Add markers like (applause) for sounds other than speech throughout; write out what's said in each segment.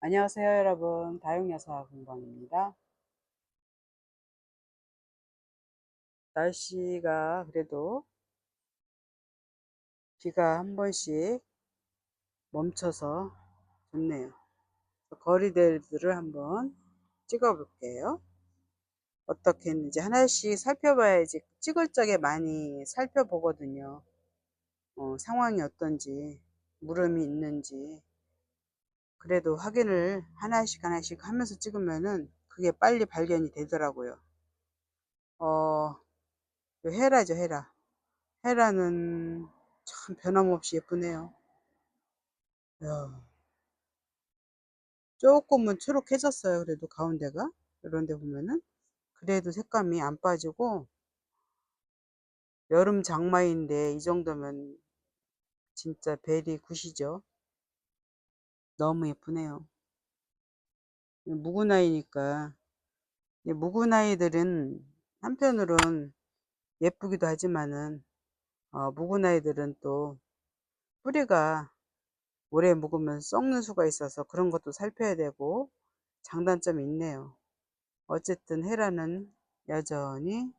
안녕하세요 여러분. 다육야사 공방입니다. 날씨가 그래도 비가 한 번씩 멈춰서 좋네요. 거리들을 한번 찍어 볼게요. 어떻게 했는지 하나씩 살펴봐야지 찍을 적에 많이 살펴보거든요. 어, 상황이 어떤지 물음이 있는지 그래도 확인을 하나씩 하나씩 하면서 찍으면은 그게 빨리 발견이 되더라고요. 어, 헤라죠, 헤라. 헤라는 참 변함없이 예쁘네요. 야, 조금은 초록해졌어요. 그래도 가운데가. 이런데 보면은. 그래도 색감이 안 빠지고, 여름 장마인데 이 정도면 진짜 베리 굿이죠. 너무 예쁘네요. 묵은 아이니까 묵은 아이들은 한편으론 예쁘기도 하지만은 어, 묵은 아이들은 또 뿌리가 오래 묵으면 썩는 수가 있어서 그런 것도 살펴야 되고 장단점이 있네요. 어쨌든 헤라는 여전히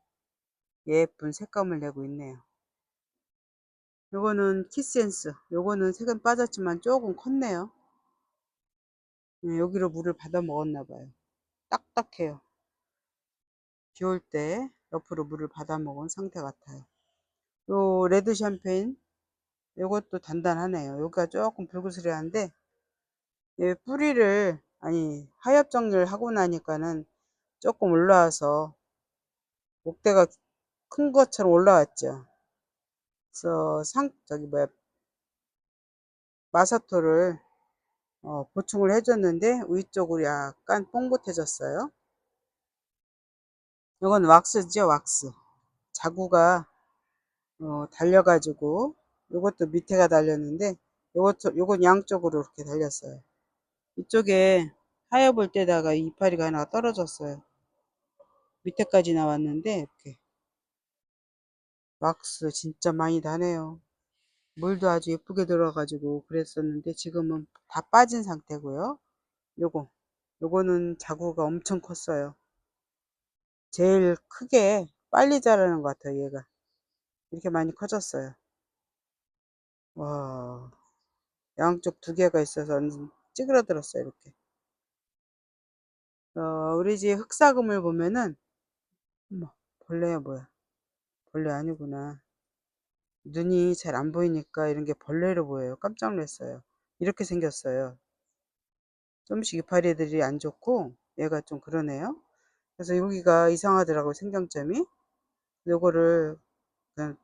예쁜 색감을 내고 있네요. 요거는 키센스. 요거는 색은 빠졌지만 조금 컸네요. 네, 여기로 물을 받아 먹었나 봐요. 딱딱해요. 비 올 때 옆으로 물을 받아 먹은 상태 같아요. 요 레드 샴페인 요것도 단단하네요. 여기가 조금 불그스레한데 뿌리를 아니 하엽 정리를 하고 나니까는 조금 올라와서 목대가 큰 것처럼 올라왔죠. 그래서 상 저기 뭐야 마사토를 어, 보충을 해줬는데 위쪽으로 약간 뽕긋해졌어요. 이건 왁스죠 왁스. 자구가 어, 달려가지고 이것도 밑에가 달렸는데 요것도 요건 양쪽으로 이렇게 달렸어요. 이쪽에 하여볼 때다가 이파리가 하나 떨어졌어요. 밑에까지 나왔는데 이렇게 왁스 진짜 많이 다네요. 물도 아주 예쁘게 들어가지고 그랬었는데 지금은 다 빠진 상태고요. 요거 요거는 자구가 엄청 컸어요. 제일 크게 빨리 자라는 것 같아요. 얘가 이렇게 많이 커졌어요. 와 양쪽 두 개가 있어서 찌그러들었어요. 이렇게 어, 우리 집 흑사금을 보면은 뭐 벌레야 뭐야 벌레 아니구나 눈이 잘 안 보이니까 이런 게 벌레로 보여요. 깜짝 놀랐어요. 이렇게 생겼어요. 좀씩 이파리들이 안 좋고 얘가 좀 그러네요. 그래서 여기가 이상하더라고요 생장점이. 요거를 그냥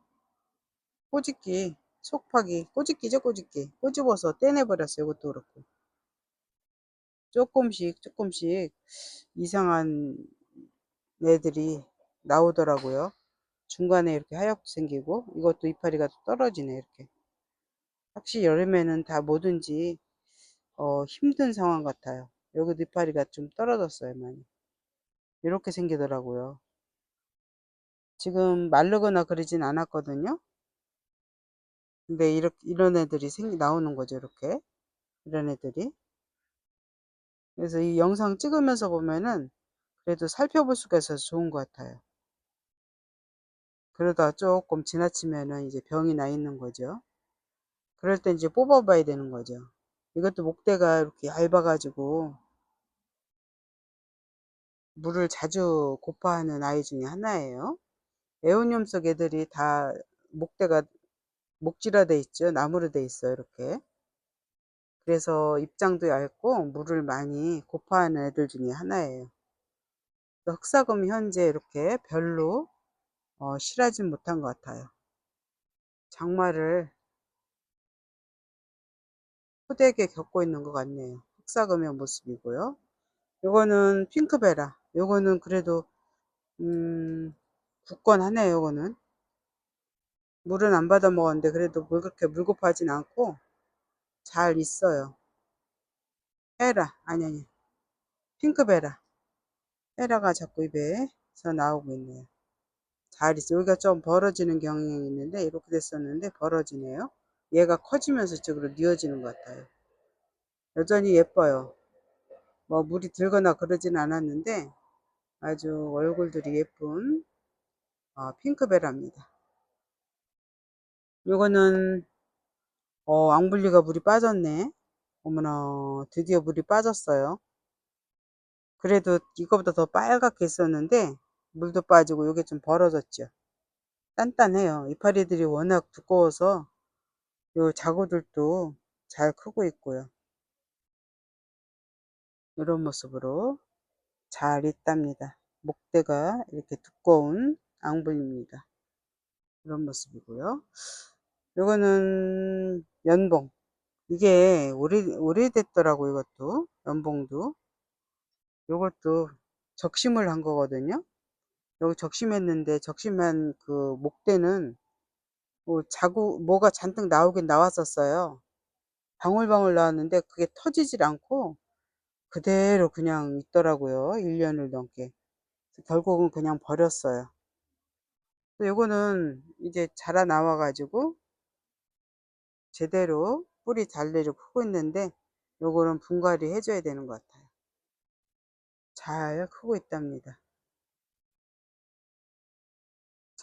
꼬집기 속파기 꼬집기죠 꼬집기. 꼬집어서 떼내버렸어요 이것도 그렇고. 조금씩 조금씩 이상한 애들이 나오더라고요. 중간에 이렇게 하얗게 생기고 이것도 이파리가 떨어지네 이렇게. 확실히 여름에는 다 뭐든지 어, 힘든 상황 같아요. 여기도 이파리가 좀 떨어졌어요 많이. 이렇게 생기더라고요. 지금 마르거나 그러진 않았거든요. 근데 이렇게 이런 애들이 생기 나오는 거죠 이렇게 이런 애들이. 그래서 이 영상 찍으면서 보면은 그래도 살펴볼 수가 있어서 좋은 것 같아요. 그러다 조금 지나치면은 이제 병이 나 있는 거죠. 그럴 때 이제 뽑아봐야 되는 거죠. 이것도 목대가 이렇게 얇아가지고 물을 자주 고파하는 아이 중에 하나예요. 에오늄 속 애들이 다 목대가 목질화 돼 있죠. 나무로 돼 있어요. 이렇게. 그래서 입장도 얇고 물을 많이 고파하는 애들 중에 하나예요. 흑사금 현재 이렇게 별로 어, 실하진 못한 것 같아요. 장마를 호되게 겪고 있는 것 같네요. 흑사금의 모습이고요. 요거는 핑크베라. 요거는 그래도 음, 굳건하네요. 요거는 물은 안 받아 먹었는데 그래도 물 그렇게 물고파진 않고 잘 있어요. 헤라 아니 아니 핑크베라 헤라가 자꾸 입에서 나오고 있네요. 잘 있어. 여기가 좀 벌어지는 경향이 있는데 이렇게 됐었는데 벌어지네요. 얘가 커지면서 쪽으로 뉘어지는 것 같아요. 여전히 예뻐요. 뭐 물이 들거나 그러진 않았는데 아주 얼굴들이 예쁜 어, 핑크베라입니다. 요거는 어, 앙블리가 물이 빠졌네. 어머나 드디어 물이 빠졌어요. 그래도 이거보다 더 빨갛게 있었는데 물도 빠지고 요게 좀 벌어졌죠. 단단해요. 이파리들이 워낙 두꺼워서 요 자구들도 잘 크고 있고요. 이런 모습으로 잘 있답니다. 목대가 이렇게 두꺼운 앙블입니다. 이런 모습이고요. 이거는 연봉. 이게 오래, 오래됐더라고, 이것도. 연봉도. 이것도 적심을 한 거거든요. 여기 적심했는데, 적심한 그 목대는 뭐 자구, 뭐가 잔뜩 나오긴 나왔었어요. 방울방울 나왔는데, 그게 터지질 않고, 그대로 그냥 있더라고요. 1년을 넘게. 결국은 그냥 버렸어요. 요거는 이제 자라 나와 가지고 제대로 뿌리 달래를 크고 있는데 요거는 분갈이 해줘야 되는 것 같아요. 잘 크고 있답니다.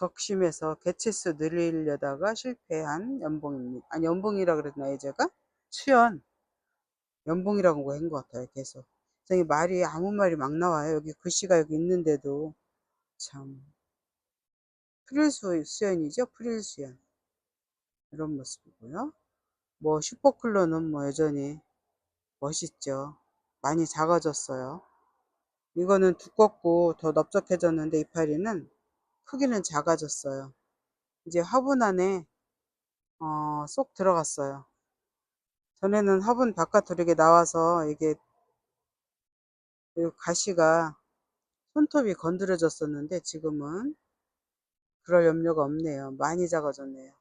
적심해서 개체수 늘리려다가 실패한 연봉입니다. 아니 연봉이라 그랬나요 제가? 수연 연봉이라고 한 것 같아요 계속. 선생님 말이 아무 말이 막 나와요. 여기 글씨가 여기 있는데도 참 프릴수 수연이죠 프릴 수연 이런 모습이고요. 뭐 슈퍼클로는 뭐 여전히 멋있죠. 많이 작아졌어요. 이거는 두껍고 더 넓적해졌는데 이파리는 크기는 작아졌어요. 이제 화분 안에 어, 쏙 들어갔어요. 전에는 화분 바깥으로 이렇게 나와서 이게 가시가 손톱이 건드려졌었는데 지금은 그럴 염려가 없네요. 많이 작아졌네요.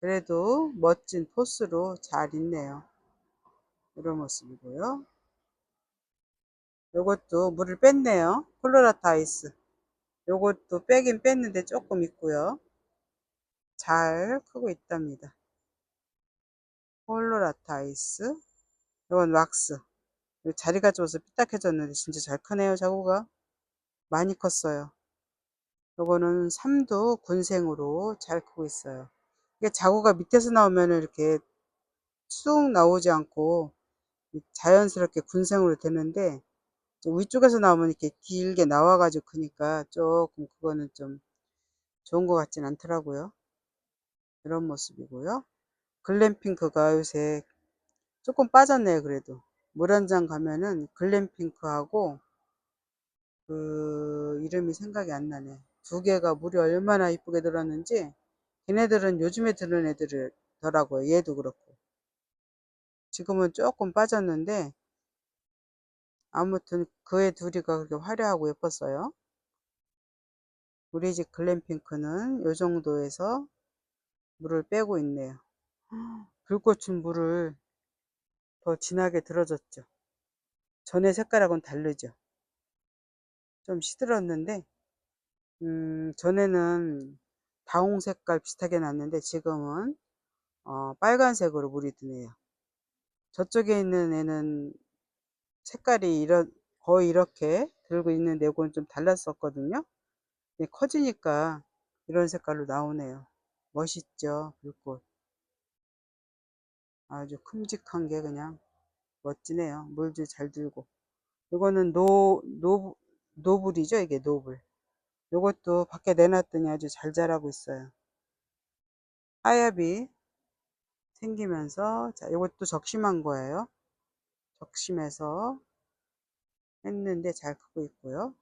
그래도 멋진 포스로 잘 있네요. 이런 모습이고요. 요것도 물을 뺐네요. 콜로라타 아이스. 요것도 빼긴 뺐는데 조금 있고요. 잘 크고 있답니다. 콜로라타 아이스. 요건 왁스. 자리가 좋아서 삐딱해졌는데 진짜 잘 크네요. 자구가. 많이 컸어요. 요거는 3도 군생으로 잘 크고 있어요. 이게 자구가 밑에서 나오면 이렇게 쑥 나오지 않고 자연스럽게 군생으로 되는데 위쪽에서 나오면 이렇게 길게 나와가지고 크니까 조금 그거는 좀 좋은 것 같진 않더라고요. 이런 모습이고요. 글램핑크가 요새 조금 빠졌네요. 그래도 물한잔 가면은 글램핑크하고 그 이름이 생각이 안 나네. 두 개가 물이 얼마나 이쁘게 들었는지 걔네들은 요즘에 들은 애들더라고요. 얘도 그렇고 지금은 조금 빠졌는데 아무튼 그애 둘이가 그렇게 화려하고 예뻤어요. 우리 집 글램핑크는 요 정도에서 물을 빼고 있네요. (gasps) 불꽃은 물을 더 진하게 들어줬죠. 전에 색깔하고는 다르죠. 좀 시들었는데 음, 전에는 다홍 색깔 비슷하게 났는데 지금은 어, 빨간색으로 물이 드네요. 저쪽에 있는 애는 색깔이 이런 거의 이렇게 들고 있는데 이건 좀 달랐었거든요. 커지니까 이런 색깔로 나오네요. 멋있죠 불꽃. 아주 큼직한 게 그냥 멋지네요. 물도 잘 들고. 이거는 노, 노, 노블이죠 이게 노블. 이것도 밖에 내놨더니 아주 잘 자라고 있어요. 하엽이 생기면서 자 이것도 적심한 거예요. 적심해서 했는데 잘 크고 있고요.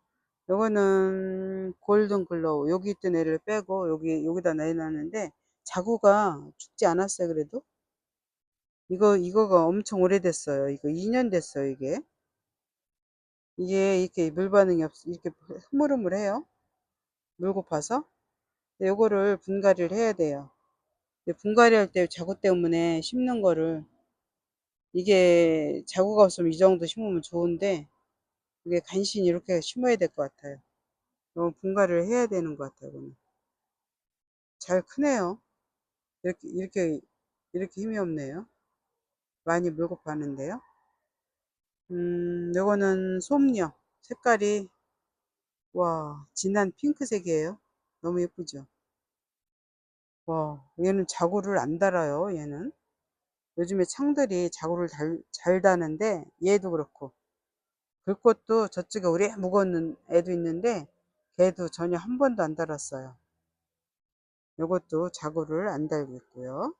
요거는 골든 글로우 여기 있던 애를 빼고 여기 여기다 내놨는데 자구가 죽지 않았어요 그래도? 이거 이거가 엄청 오래됐어요. 이거 2년 됐어요 이게. 이게 이렇게 물 반응이 없 이렇게 흐물흐물해요. 물 고파서. 요거를 분갈이를 해야 돼요. 분갈이 할 때 자구 때문에 심는 거를 이게 자구가 없으면 이 정도 심으면 좋은데 이게 간신히 이렇게 심어야 될 것 같아요. 너무 분갈이를 해야 되는 것 같아요. 그는. 잘 크네요. 이렇게, 이렇게, 이렇게 힘이 없네요. 많이 물고 파는데요. 음, 요거는 솜녀. 색깔이, 와, 진한 핑크색이에요. 너무 예쁘죠? 와, 얘는 자구를 안 달아요, 얘는. 요즘에 창들이 자구를 잘, 잘 다는데, 얘도 그렇고. 불꽃도 저쪽에 오래 묵었는 애도 있는데, 걔도 전혀 한 번도 안 달았어요. 요것도 자구를 안 달고 있고요.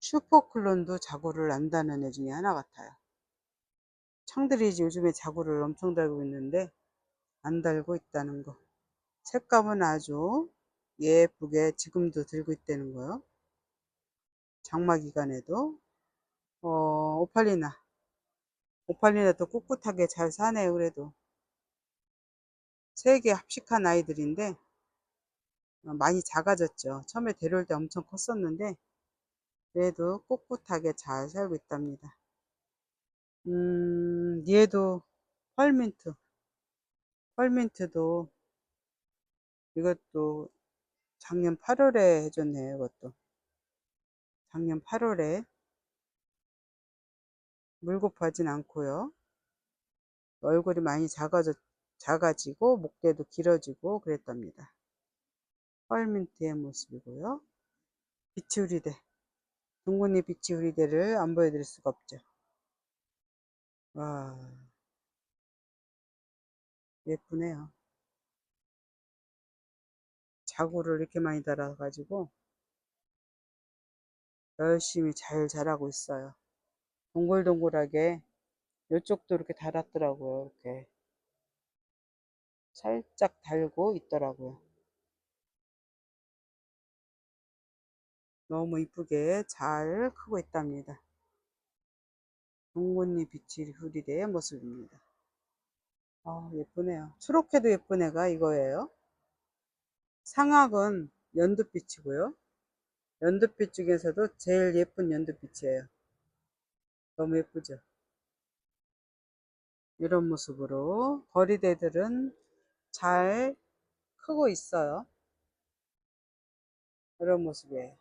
슈퍼클론도 자구를 안 다는 애 중에 하나 같아요. 이제 요즘에 자구를 엄청 달고 있는데, 안 달고 있다는 거. 색감은 아주 예쁘게 지금도 들고 있다는 거요. 장마 기간에도 어, 오팔리나 오팔리나도 꿋꿋하게 잘 사네요. 그래도 세 개 합식한 아이들인데 어, 많이 작아졌죠. 처음에 데려올 때 엄청 컸었는데 그래도 꿋꿋하게 잘 살고 있답니다. 음, 얘도 펄민트 펄민트도 이것도 작년 8월에 해줬네요. 이것도 작년 8월에 물곱하진 않고요. 얼굴이 많이 작아져, 작아지고 목대도 길어지고 그랬답니다. 펄민트의 모습이고요. 비치우리대 둥근잎 비치우리대를 안 보여드릴 수가 없죠. 와 예쁘네요. 자구를 이렇게 많이 달아가지고 열심히 잘 자라고 있어요. 동글동글하게 이쪽도 이렇게 달았더라고요. 이렇게 살짝 달고 있더라고요. 너무 이쁘게 잘 크고 있답니다. 동곤잎 빛이 후리대의 모습입니다. 아 예쁘네요. 초록해도 예쁜 애가 이거예요. 상악은 연두빛이고요. 연두빛 중에서도 제일 예쁜 연두빛이에요. 너무 예쁘죠? 이런 모습으로 거리대들은 잘 크고 있어요. 이런 모습이에요.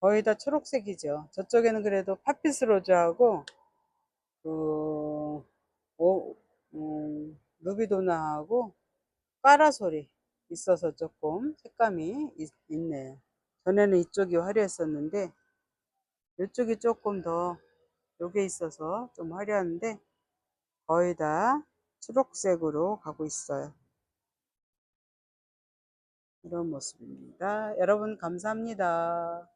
거의 다 초록색이죠. 저쪽에는 그래도 파피스 로즈하고 그 오, 음, 루비도나하고 까라솔이 있어서 조금 색감이 있, 있네요. 전에는 이쪽이 화려했었는데 이쪽이 조금 더 요게 있어서 좀 화려한데 거의 다 초록색으로 가고 있어요. 이런 모습입니다. 여러분 감사합니다.